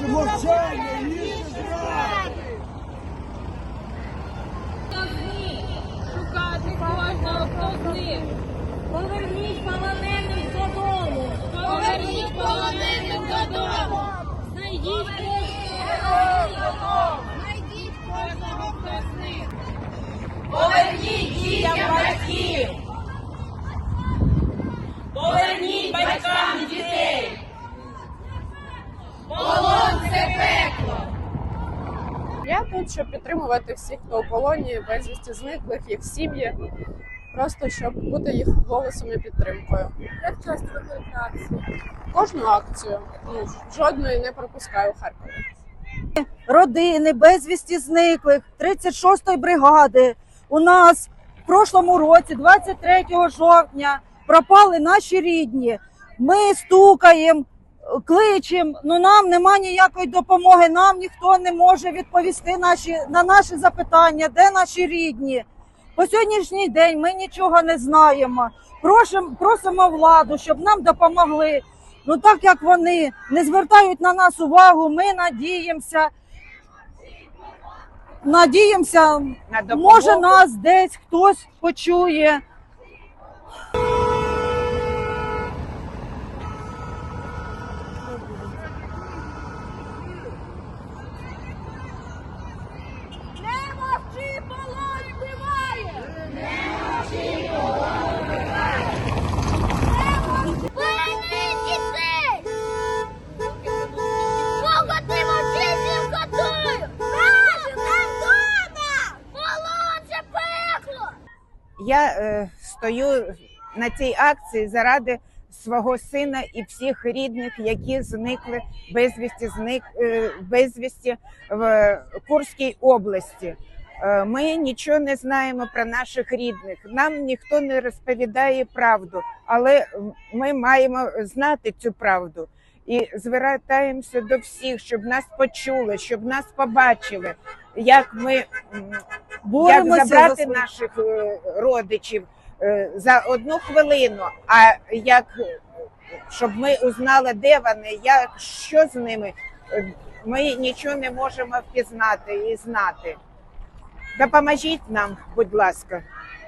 Ваше мовчання, ніж зради! Шукати кожного, хто з. Поверніть полонених додому. Поверніть полонених додому. Знайдіть кожного. Знайдіть кожного, хто з них. Поверніть дітям батьків! Поверніть батькам дітей! Полон це пекло! Я тут, щоб підтримувати всіх, хто у полоні, безвісті зниклих, їх сім'ї, просто щоб бути їх голосом і підтримкою. Як часто виходить на акції? Кожну акцію ну, жодної не пропускаю в Харкові. родини безвісті зниклих 36-ї бригади. У нас в прошлому році, 23 жовтня, пропали наші рідні. Ми стукаємо, кличемо, але нам нема ніякої допомоги. Нам ніхто не може відповісти наші, на наші запитання, де наші рідні. По сьогоднішній день ми нічого не знаємо. Просимо, просимо владу, щоб нам допомогли. Ну так як вони не звертають на нас увагу, ми надіємося. Надіємося, може нас десь хтось почує. Я е, стою на цій акції заради свого сина і всіх рідних, які зникли безвісті, зник е, безвісті в Курській області. Е, Ми нічого не знаємо про наших рідних. Нам ніхто не розповідає правду, але ми маємо знати цю правду. І звертаємося до всіх, щоб нас почули, щоб нас побачили, як ми м, як забрати за наших е, родичів е, за одну хвилину, а як щоб ми узнали, де вони, як що з ними, е, ми нічого не можемо впізнати і знати. Допоможіть нам, будь ласка.